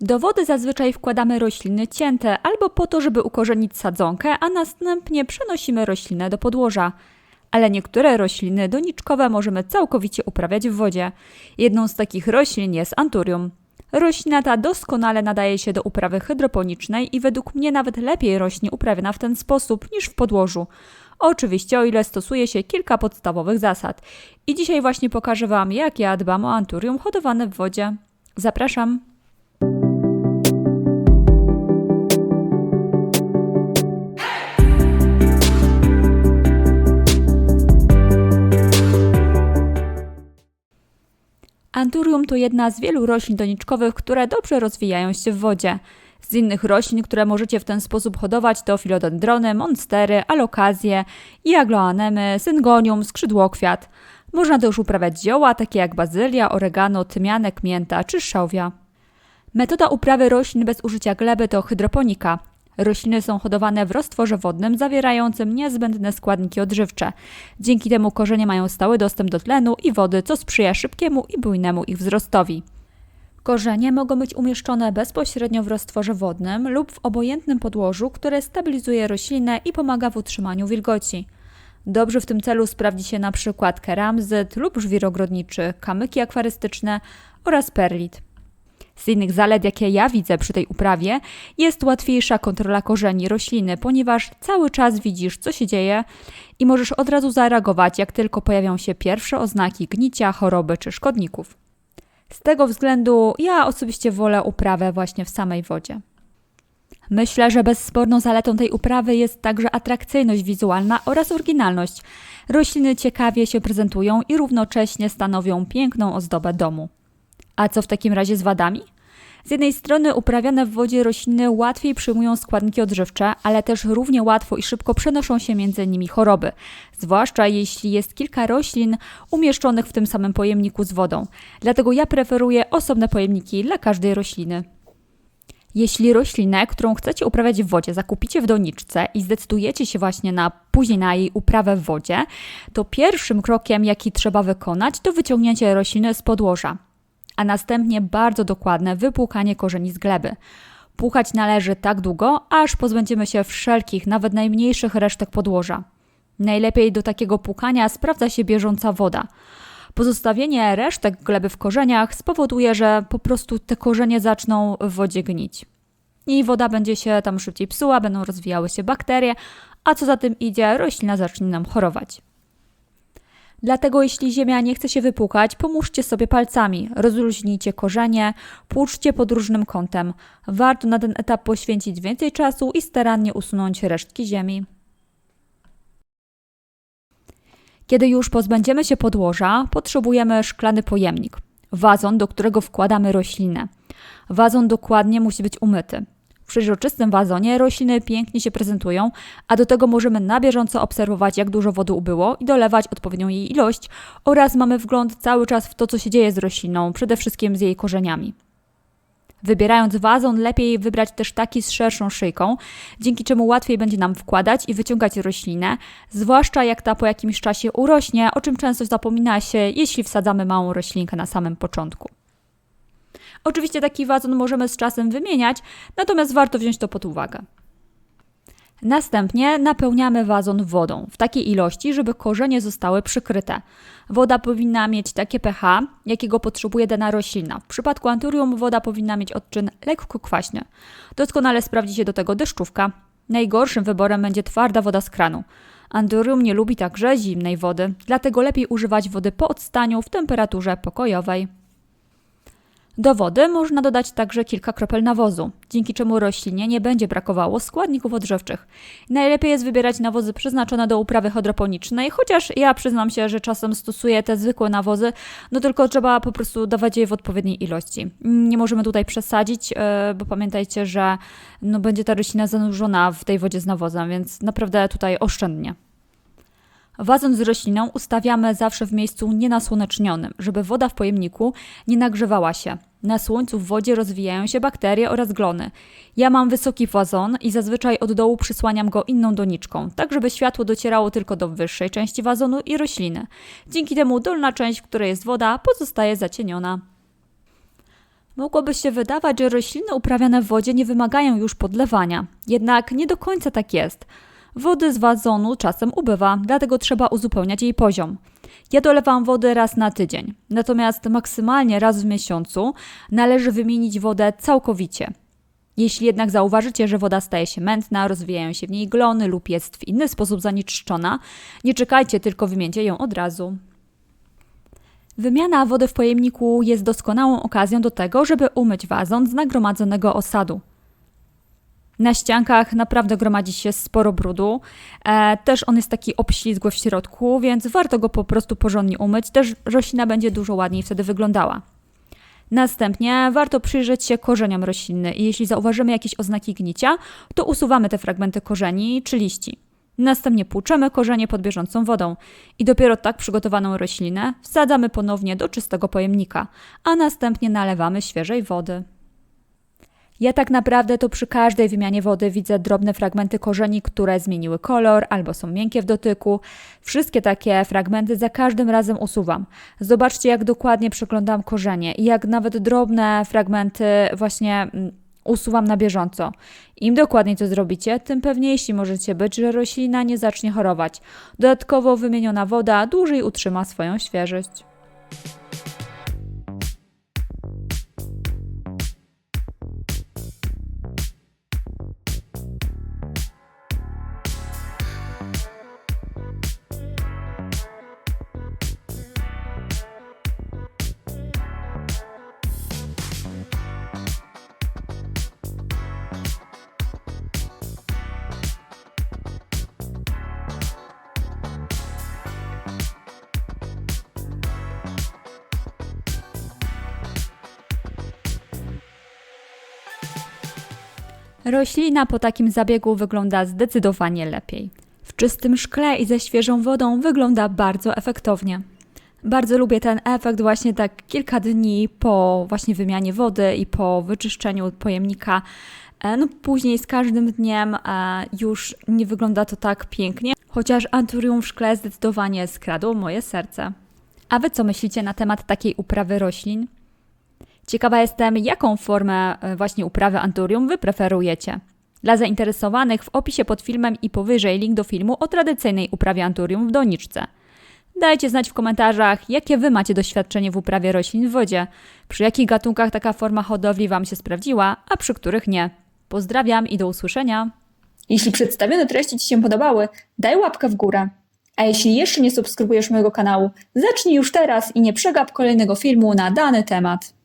Do wody zazwyczaj wkładamy rośliny cięte albo po to, żeby ukorzenić sadzonkę, a następnie przenosimy roślinę do podłoża. Ale niektóre rośliny doniczkowe możemy całkowicie uprawiać w wodzie. Jedną z takich roślin jest anturium. Roślina ta doskonale nadaje się do uprawy hydroponicznej i według mnie nawet lepiej rośnie uprawiana w ten sposób niż w podłożu. Oczywiście o ile stosuje się kilka podstawowych zasad. I dzisiaj właśnie pokażę Wam, jak ja dbam o anturium hodowane w wodzie. Zapraszam! Anturium to jedna z wielu roślin doniczkowych, które dobrze rozwijają się w wodzie. Z innych roślin, które możecie w ten sposób hodować to filodendrony, monstery, alokazje, jagloanemy, syngonium, skrzydłokwiat. Można też uprawiać zioła takie jak bazylia, oregano, tymianek, mięta czy szałwia. Metoda uprawy roślin bez użycia gleby to hydroponika. Rośliny są hodowane w roztworze wodnym zawierającym niezbędne składniki odżywcze. Dzięki temu korzenie mają stały dostęp do tlenu i wody, co sprzyja szybkiemu i bujnemu ich wzrostowi. Korzenie mogą być umieszczone bezpośrednio w roztworze wodnym lub w obojętnym podłożu, które stabilizuje roślinę i pomaga w utrzymaniu wilgoci. Dobrze w tym celu sprawdzi się na przykład keramzyt lub żwir ogrodniczy, kamyki akwarystyczne oraz perlit. Z innych zalet, jakie ja widzę przy tej uprawie, jest łatwiejsza kontrola korzeni rośliny, ponieważ cały czas widzisz, co się dzieje i możesz od razu zareagować, jak tylko pojawią się pierwsze oznaki gnicia, choroby czy szkodników. Z tego względu ja osobiście wolę uprawę właśnie w samej wodzie. Myślę, że bezsporną zaletą tej uprawy jest także atrakcyjność wizualna oraz oryginalność. Rośliny ciekawie się prezentują i równocześnie stanowią piękną ozdobę domu. A co w takim razie z wadami? Z jednej strony uprawiane w wodzie rośliny łatwiej przyjmują składniki odżywcze, ale też równie łatwo i szybko przenoszą się między nimi choroby, zwłaszcza jeśli jest kilka roślin umieszczonych w tym samym pojemniku z wodą. Dlatego ja preferuję osobne pojemniki dla każdej rośliny. Jeśli roślinę, którą chcecie uprawiać w wodzie, zakupicie w doniczce i zdecydujecie się właśnie na później na jej uprawę w wodzie, to pierwszym krokiem, jaki trzeba wykonać, to wyciągnięcie rośliny z podłoża a następnie bardzo dokładne wypłukanie korzeni z gleby. Płukać należy tak długo, aż pozbędziemy się wszelkich, nawet najmniejszych resztek podłoża. Najlepiej do takiego płukania sprawdza się bieżąca woda. Pozostawienie resztek gleby w korzeniach spowoduje, że po prostu te korzenie zaczną w wodzie gnić. I woda będzie się tam szybciej psuła, będą rozwijały się bakterie, a co za tym idzie, roślina zacznie nam chorować. Dlatego jeśli ziemia nie chce się wypłukać, pomóżcie sobie palcami, rozluźnijcie korzenie, płuczcie pod różnym kątem. Warto na ten etap poświęcić więcej czasu i starannie usunąć resztki ziemi. Kiedy już pozbędziemy się podłoża, potrzebujemy szklany pojemnik, wazon, do którego wkładamy roślinę. Wazon dokładnie musi być umyty. Przeźroczystym wazonie rośliny pięknie się prezentują, a do tego możemy na bieżąco obserwować, jak dużo wody ubyło i dolewać odpowiednią jej ilość, oraz mamy wgląd cały czas w to, co się dzieje z rośliną, przede wszystkim z jej korzeniami. Wybierając wazon, lepiej wybrać też taki z szerszą szyjką, dzięki czemu łatwiej będzie nam wkładać i wyciągać roślinę, zwłaszcza jak ta po jakimś czasie urośnie, o czym często zapomina się, jeśli wsadzamy małą roślinkę na samym początku. Oczywiście taki wazon możemy z czasem wymieniać, natomiast warto wziąć to pod uwagę. Następnie napełniamy wazon wodą w takiej ilości, żeby korzenie zostały przykryte. Woda powinna mieć takie pH, jakiego potrzebuje dana roślina. W przypadku anturium woda powinna mieć odczyn lekko kwaśny. Doskonale sprawdzi się do tego deszczówka. Najgorszym wyborem będzie twarda woda z kranu. Anturium nie lubi także zimnej wody, dlatego lepiej używać wody po odstaniu w temperaturze pokojowej. Do wody można dodać także kilka kropel nawozu, dzięki czemu roślinie nie będzie brakowało składników odżywczych. Najlepiej jest wybierać nawozy przeznaczone do uprawy hydroponicznej, chociaż ja przyznam się, że czasem stosuję te zwykłe nawozy, no tylko trzeba po prostu dawać je w odpowiedniej ilości. Nie możemy tutaj przesadzić, e, bo pamiętajcie, że no będzie ta roślina zanurzona w tej wodzie z nawozem, więc naprawdę tutaj oszczędnie. Wazon z rośliną ustawiamy zawsze w miejscu nienasłonecznionym, żeby woda w pojemniku nie nagrzewała się. Na słońcu w wodzie rozwijają się bakterie oraz glony. Ja mam wysoki wazon i zazwyczaj od dołu przysłaniam go inną doniczką, tak żeby światło docierało tylko do wyższej części wazonu i rośliny. Dzięki temu dolna część, w której jest woda, pozostaje zacieniona. Mogłoby się wydawać, że rośliny uprawiane w wodzie nie wymagają już podlewania. Jednak nie do końca tak jest. Wody z wazonu czasem ubywa, dlatego trzeba uzupełniać jej poziom. Ja dolewam wody raz na tydzień, natomiast maksymalnie raz w miesiącu należy wymienić wodę całkowicie. Jeśli jednak zauważycie, że woda staje się mętna, rozwijają się w niej glony lub jest w inny sposób zanieczyszczona, nie czekajcie, tylko wymieńcie ją od razu. Wymiana wody w pojemniku jest doskonałą okazją do tego, żeby umyć wazon z nagromadzonego osadu. Na ściankach naprawdę gromadzi się sporo brudu. E, też on jest taki obślizgły w środku, więc warto go po prostu porządnie umyć. Też roślina będzie dużo ładniej wtedy wyglądała. Następnie warto przyjrzeć się korzeniom rośliny i jeśli zauważymy jakieś oznaki gnicia, to usuwamy te fragmenty korzeni czy liści. Następnie płuczemy korzenie pod bieżącą wodą i dopiero tak przygotowaną roślinę wsadzamy ponownie do czystego pojemnika, a następnie nalewamy świeżej wody. Ja tak naprawdę to przy każdej wymianie wody widzę drobne fragmenty korzeni, które zmieniły kolor albo są miękkie w dotyku. Wszystkie takie fragmenty za każdym razem usuwam. Zobaczcie, jak dokładnie przeglądam korzenie i jak nawet drobne fragmenty właśnie mm, usuwam na bieżąco. Im dokładniej to zrobicie, tym pewniejsi możecie być, że roślina nie zacznie chorować. Dodatkowo wymieniona woda dłużej utrzyma swoją świeżość. Roślina po takim zabiegu wygląda zdecydowanie lepiej. W czystym szkle i ze świeżą wodą wygląda bardzo efektownie. Bardzo lubię ten efekt właśnie tak kilka dni po właśnie wymianie wody i po wyczyszczeniu pojemnika. E, No później z każdym dniem e, już nie wygląda to tak pięknie, chociaż anturium w szkle zdecydowanie skradło moje serce. A wy co myślicie na temat takiej uprawy roślin? Ciekawa jestem, jaką formę e, właśnie uprawy anturium wy preferujecie. Dla zainteresowanych w opisie pod filmem i powyżej link do filmu o tradycyjnej uprawie anturium w doniczce. Dajcie znać w komentarzach, jakie wy macie doświadczenie w uprawie roślin w wodzie, przy jakich gatunkach taka forma hodowli wam się sprawdziła, a przy których nie. Pozdrawiam i do usłyszenia. Jeśli przedstawione treści Ci się podobały, daj łapkę w górę. A jeśli jeszcze nie subskrybujesz mojego kanału, zacznij już teraz i nie przegap kolejnego filmu na dany temat.